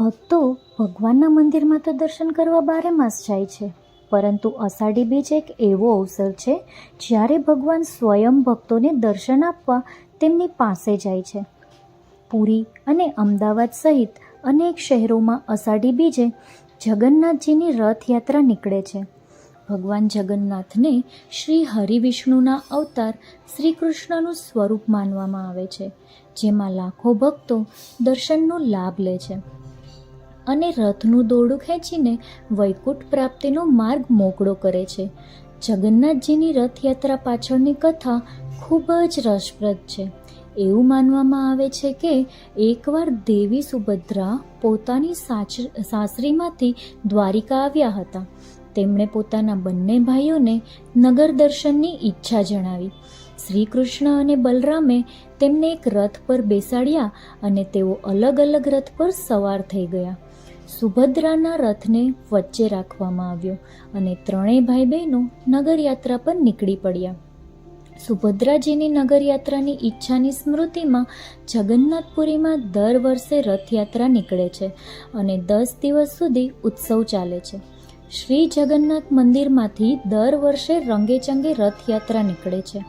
ભક્તો ભગવાનના મંદિરમાં તો દર્શન કરવા બારે માસ જાય છે. પરંતુ અષાઢી બીજ એક એવો અવસર છે, જ્યારે ભગવાન સ્વયં ભક્તોને દર્શન આપવા તેમની પાસે જાય છે. પુરી અને અમદાવાદ સહિત અનેક શહેરોમાં અષાઢી બીજે જગન્નાથજીની રથયાત્રા નીકળે છે. ભગવાન જગન્નાથને શ્રી હરિવિષ્ણુના અવતાર શ્રી કૃષ્ણનું સ્વરૂપ માનવામાં આવે છે, જેમાં લાખો ભક્તો દર્શનનો લાભ લે છે. અને રથનું દોરડું ખેંચીને વૈકુંઠ પ્રાપ્તિનો માર્ગ મોકળો કરે છે. જગન્નાથજીની રથયાત્રા પાછળની કથા ખૂબ જ રસપ્રદ છે. એવું માનવામાં આવે છે કે એકવાર દેવી સુભદ્રા પોતાની સાસરીમાંથી દ્વારિકા આવ્યા હતા. તેમણે પોતાના બંને ભાઈઓને નગર દર્શનની ઈચ્છા જણાવી. શ્રી કૃષ્ણ અને બલરામે તેમને એક રથ પર બેસાડ્યા અને તેઓ અલગ અલગ રથ પર સવાર થઈ ગયા. સુભદ્રાના રથને વચ્ચે રાખવામાં આવ્યો અને ત્રણેય ભાઈ બહેનો નગરયાત્રા પર નીકળી પડ્યા. સુભદ્રાજીની નગરયાત્રાની ઈચ્છાની સ્મૃતિમાં જગન્નાથપુરીમાં દર વર્ષે રથયાત્રા નીકળે છે અને દસ દિવસ સુધી ઉત્સવ ચાલે છે. શ્રી જગન્નાથ મંદિરમાંથી દર વર્ષે રંગેચંગે રથયાત્રા નીકળે છે.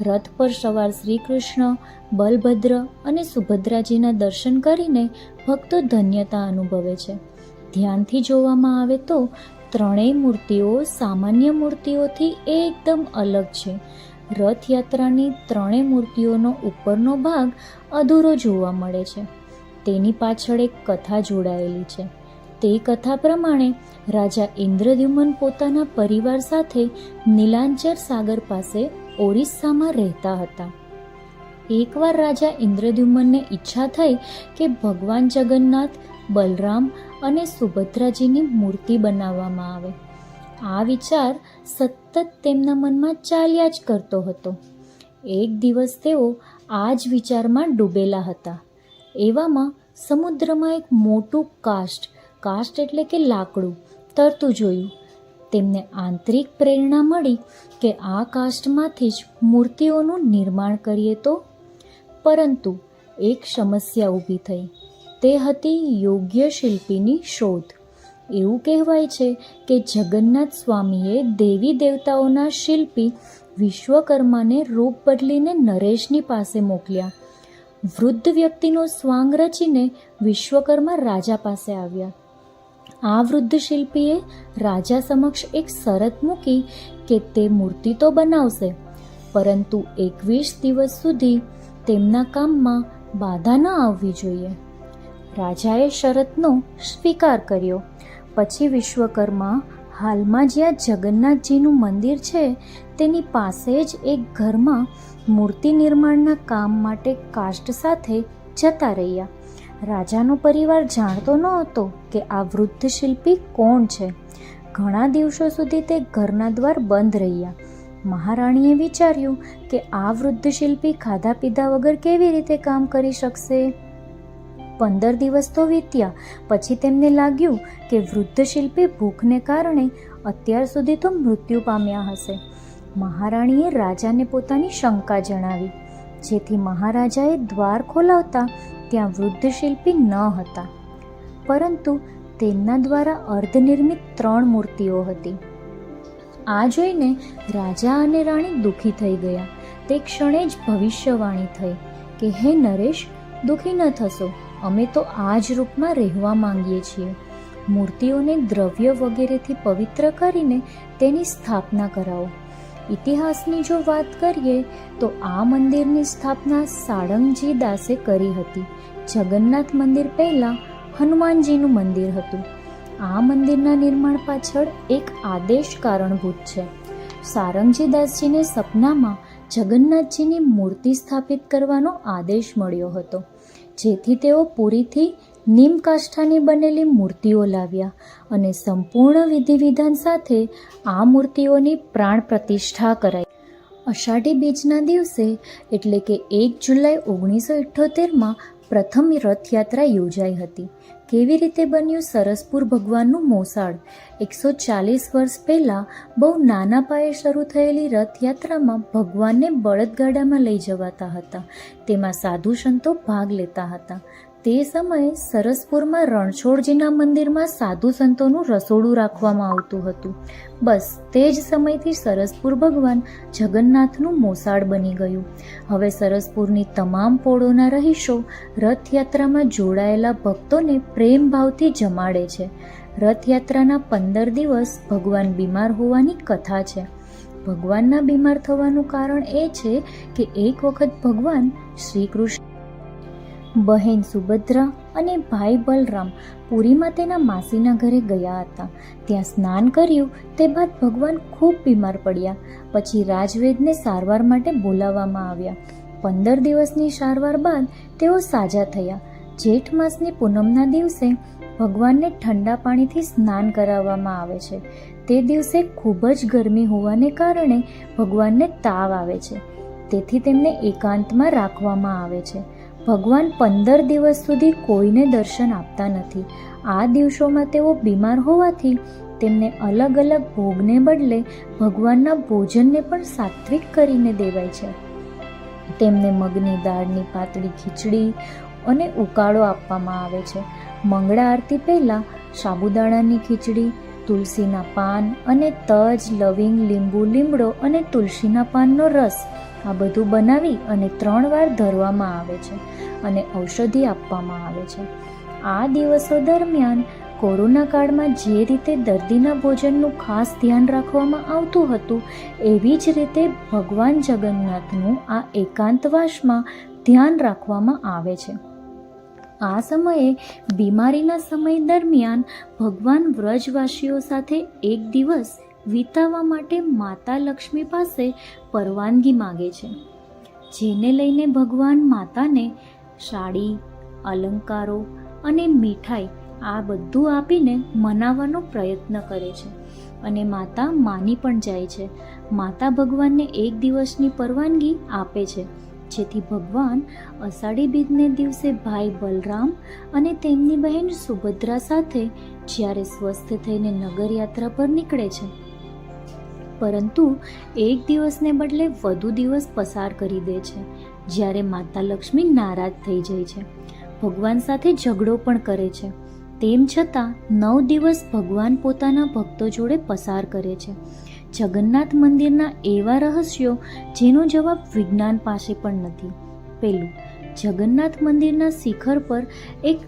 રથ પર સવાર શ્રી કૃષ્ણ બલભદ્ર અને સુભદ્રાજીના દર્શન કરીને ભક્તો ધન્યતા અનુભવે છે. ધ્યાનથી જોવામાં આવે તો ત્રણેય મૂર્તિઓ સામાન્ય મૂર્તિઓથી એકદમ અલગ છે. રથયાત્રાની ત્રણેય મૂર્તિઓનો ઉપરનો ભાગ અધૂરો જોવા મળે છે. તેની પાછળ એક કથા જોડાયેલી છે. તે કથા પ્રમાણે રાજા ઇન્દ્રદ્યુમન પોતાના પરિવાર સાથે નીલાંચર સાગર પાસે ઓરિસ્સામાં રહેતા હતા. એકવાર રાજા ઇન્દ્રદ્યુમનને ઈચ્છા થઈ કે ભગવાન જગન્નાથ, બલરામ અને સુભદ્રાજીની મૂર્તિ બનાવવામાં આવે. આ વિચાર સતત તેમના મનમાં ચાલ્યા જ કરતો હતો. એક દિવસ તેઓ આ જ વિચારમાં ડૂબેલા હતા. એવામાં સમુદ્રમાં એક મોટું કાસ્ટ કાસ્ટ એટલે કે લાકડું, તરતું જોયું. તેમને આંતરિક પ્રેરણા મળી કે આ કાષ્ટમાંથી જ મૂર્તિઓનું નિર્માણ કરીએ તો? પરંતુ એક સમસ્યા ઊભી થઈ. તે હતી યોગ્ય શિલ્પીની શોધ. એવું કહેવાય છે કે જગન્નાથ સ્વામીએ દેવી દેવતાઓના શિલ્પી વિશ્વકર્માને રૂપ બદલીને નરેશની પાસે મોકલ્યા. વૃદ્ધ વ્યક્તિનો સ્વાંગ રચીને વિશ્વકર્મા રાજા પાસે આવ્યા. આ વૃદ્ધ શિલ્પીએ રાજા સમક્ષ એક શરત મૂકી કે તે મૂર્તિ તો બનાવશે, પરંતુ એકવીસ દિવસ સુધી તેમના કામમાં બાધા ન આવવી જોઈએ. રાજાએ શરતનો સ્વીકાર કર્યો. પછી વિશ્વકર્મા હાલમાં જ્યાં જગન્નાથજીનું મંદિર છે, તેની પાસે જ એક ઘરમાં મૂર્તિ નિર્માણના કામ માટે કાષ્ટ સાથે જતા રહ્યા. રાજાનો પરિવાર જાણતો ન હતો કે આ વૃદ્ધ શિલ્પી કોણ છે. ઘણા દિવસો સુધી તે ઘરના દ્વાર બંધ રહ્યા. મહારાણીએ વિચાર્યું કે આ વૃદ્ધ શિલ્પી ખાધા પીધા વગર કેવી રીતે કામ કરી શકશે? પંદર દિવસ તો વીત્યા, પછી તેમને લાગ્યું કે વૃદ્ધ શિલ્પી ભૂખને કારણે અત્યાર સુધી તો મૃત્યુ પામ્યા હશે. મહારાણીએ રાજાને પોતાની શંકા જણાવી. જેથી મહારાજાએ દ્વાર ખોલાવતા ત્યાં વૃદ્ધ શિલ્પી ન હતા. પરંતુ તેમના દ્વારા અર્ધનિર્મિત ત્રણ મૂર્તિઓ હતી. આ જોઈને રાજા અને રાણી દુઃખી થઈ ગયા. તે ક્ષણે જ ભવિષ્યવાણી થઈ કે, હે નરેશ, દુઃખી ન થશો. અમે તો આ જ રૂપમાં રહેવા માંગીએ છીએ. મૂર્તિઓને દ્રવ્ય વગેરેથી પવિત્ર કરીને તેની સ્થાપના કરાવો. ઇતિહાસની જો વાત કરીએ, તો આ મંદિરની સ્થાપના સાળંગજી દાસે કરી હતી. જગન્નાથ મંદિર પહેલાં હનુમાનજીનું મંદિર હતું. આ મંદિરના નિર્માણ પાછળ એક આદેશ કારણભૂત છે. સારંગજી દાસજીને સપનામાં જગન્નાથજીની મૂર્તિ સ્થાપિત કરવાનો આદેશ મળ્યો હતો, જેથી તેઓ પુરીથી નીમકાષ્ઠાની બનેલી મૂર્તિઓ લાવ્યા અને સંપૂર્ણ વિધિ વિધાન સાથે આ મૂર્તિઓની પ્રાણ પ્રતિષ્ઠા કરાઈ. અષાઢી બીજના દિવસે, એટલે કે એક જુલાઈ ઓગણીસો ઇઠ્ઠોતેરમાં પ્રથમ રથયાત્રા યોજાઈ હતી. કેવી રીતે બન્યું સરસપુર ભગવાનનું મોસાળ? એકસો ચાલીસ વર્ષ પહેલાં બહુ નાના પાયે શરૂ થયેલી રથયાત્રામાં ભગવાનને બળદગાડામાં લઈ જવાતા હતા. તેમાં સાધુ સંતો ભાગ લેતા હતા. તે સમયે સરસપુરમાં રણછોડજીના મંદિરમાં સાધુ સંતોનું રસોડું રાખવામાં આવતું હતું. બસ, તે જ સમયથી સરસપુર ભગવાન જગન્નાથનું મોસાળ બની ગયું. હવે સરસપુરની તમામ પોળોના રહીશો રથયાત્રામાં જોડાયેલા ભક્તોને પ્રેમ ભાવથી જમાડે છે. રથયાત્રાના પંદર દિવસ ભગવાન બીમાર હોવાની કથા છે. ભગવાનના બીમાર થવાનું કારણ એ છે કે એક વખત ભગવાન શ્રી કૃષ્ણ બહેન સુભદ્રા અને ભાઈ બલરામ પુરીમાં તેના માસીના ઘરે ગયા હતા. ત્યાં સ્નાન કર્યું, તે બાદ ભગવાન ખૂબ બીમાર પડ્યા. પછી રાજવેદને સારવાર માટે બોલાવવામાં આવ્યા. પંદર દિવસની સારવાર બાદ તેઓ સાજા થયા. જેઠ માસની પૂનમના દિવસે ભગવાનને ઠંડા પાણીથી સ્નાન કરાવવામાં આવે છે. તે દિવસે ખૂબ જ ગરમી હોવાને કારણે ભગવાનને તાવ આવે છે. તેથી તેમને એકાંતમાં રાખવામાં આવે છે. ભગવાન પંદર દિવસ સુધી કોઈને દર્શન આપતા નથી. આ દિવસોમાં તેઓ બીમાર હોવાથી તેમને અલગ અલગ ભોગને બદલે ભગવાનના ભોજનને પણ સાત્વિક કરીને દેવાય છે. તેમને મગની દાળની પાતળી ખીચડી અને ઉકાળો આપવામાં આવે છે. મંગળા આરતી પહેલાં સાબુદાણાની ખીચડી, તુલસીના પાન અને તજ, લવિંગ, લીંબુ, લીમડો અને તુલસીના પાનનો રસ આ બધું બનાવી અને ત્રણ વાર ધરવામાં આવે છે અને ઔષધિ આપવામાં આવે છે. આ દિવસો દરમિયાન કોરોના કાળમાં જે રીતે દર્દીના ભોજનનું ખાસ ધ્યાન રાખવામાં આવતું હતું, એવી જ રીતે ભગવાન જગન્નાથનું આ એકાંતવાસમાં ધ્યાન રાખવામાં આવે છે. આ સમયે, બીમારીના સમય દરમિયાન ભગવાન વ્રજવાસીઓ સાથે એક દિવસ વિતાવવા માટે માતા લક્ષ્મી પાસે પરવાનગી માગે છે. જેને લઈને ભગવાન માતાને સાડી, અલંકારો અને મીઠાઈ આ બધું આપીને મનાવવાનો પ્રયત્ન કરે છે અને માતા માની પણ જાય છે. માતા ભગવાનને એક દિવસની પરવાનગી આપે છે, જેથી ભગવાન અષાઢી બીજને દિવસે ભાઈ બલરામ અને તેમની બહેન સુભદ્રા સાથે જ્યારે સ્વસ્થ થઈને નગરયાત્રા પર નીકળે છે. પરંતુ એક દિવસને બદલે વધુ દિવસ પસાર કરી દે છે, જ્યારે માતા લક્ષ્મી નારાજ થઈ જાય છે. ભગવાન સાથે ઝઘડો પણ કરે છે. તેમ છતાં, નવ દિવસ ભગવાન પોતાના ભક્તો જોડે પસાર કરે છે. જગન્નાથ મંદિરના એવા રહસ્યો જેનો જવાબ વિજ્ઞાન પાસે પણ નથી. પહેલું જગન્નાથ મંદિરના શિખર પર એક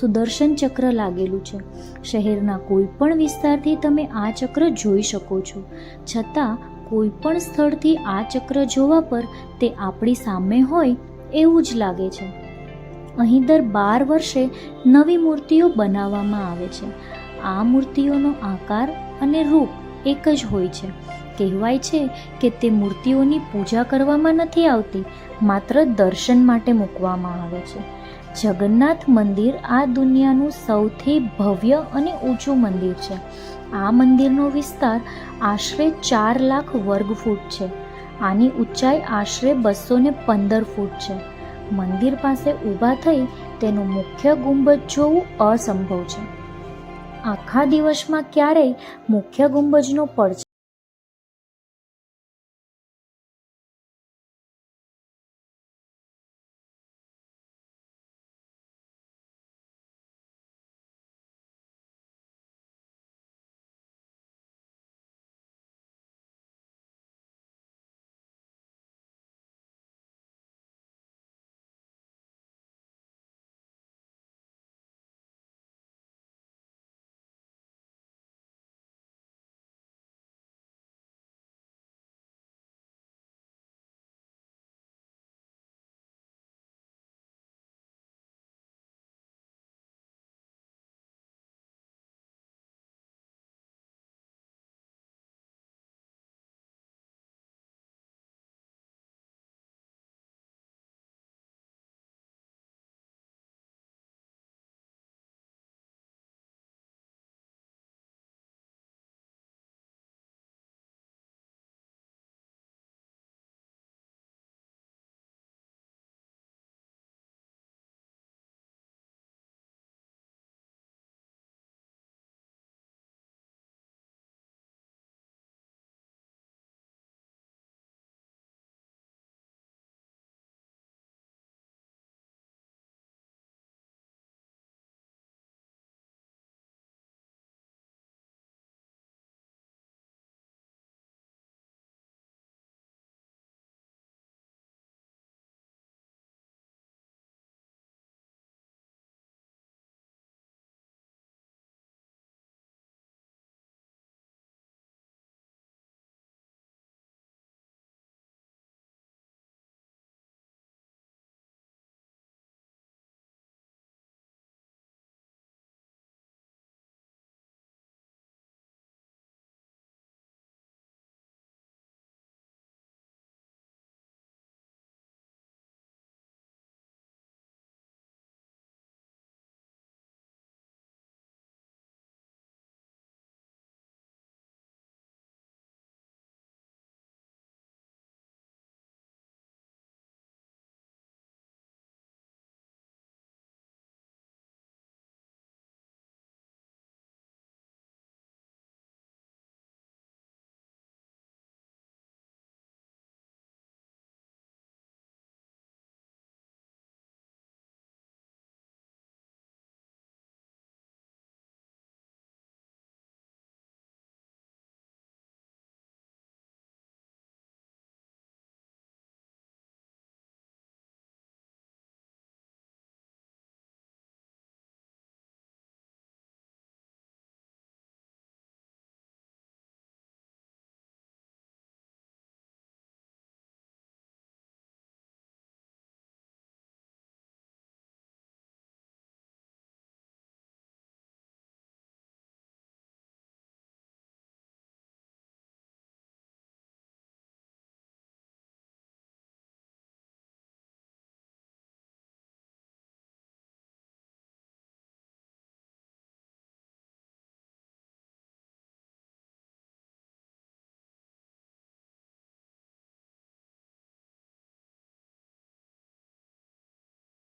સુદર્શન ચક્ર લાગેલું છે. શહેરના કોઈ પણ વિસ્તારથી તમે આ ચક્ર જોઈ શકો છો. છતાં, કોઈ પણ સ્થળથી આ ચક્ર જોવા પર તે આપણી સામે હોય એવું જ લાગે છે. અહીં દર બાર વર્ષે નવી મૂર્તિઓ બનાવવામાં આવે છે. આ મૂર્તિઓનો આકાર અને રૂપ એક જ હોય છે. કહેવાય છે કે તે મૂર્તિઓની પૂજા કરવામાં નથી આવતી, માત્ર દર્શન માટે મૂકવામાં આવે છે. જગન્નાથ મંદિર આ દુનિયાનું સૌથી ભવ્ય અને ઊંચું મંદિર છે. આ મંદિરનો વિસ્તાર આશરે ચાર લાખ વર્ગ ફૂટ છે. આની ઊંચાઈ આશરે બસો ને પંદર ફૂટ છે. મંદિર પાસે ઊભા થઈ તેનું મુખ્ય ગુંબજ જોવું અસંભવ છે. આખા દિવસમાં ક્યારેય મુખ્ય ગુંબજનો પડછ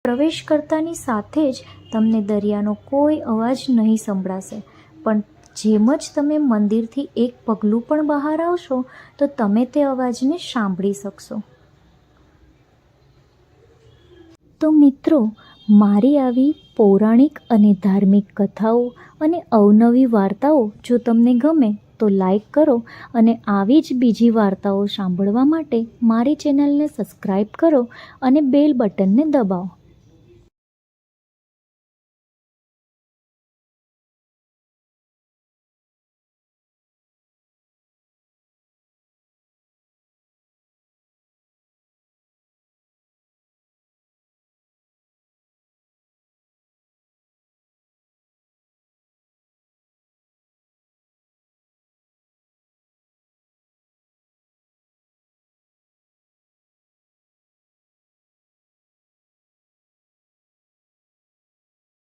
પ્રવેશ કરતાની સાથે જ તમને દરિયાનો કોઈ અવાજ નહીં સંભળાશે. પણ જેમ જ તમે મંદિરથી એક પગલું પણ બહાર આવશો, તો તમે તે અવાજને સાંભળી શકશો. તો મિત્રો, મારી આવી પૌરાણિક અને ધાર્મિક કથાઓ અને અવનવી વાર્તાઓ જો તમને ગમે, તો લાઈક કરો અને આવી જ બીજી વાર્તાઓ સાંભળવા માટે મારી ચેનલને સબસ્ક્રાઈબ કરો અને બેલ બટનને દબાવો.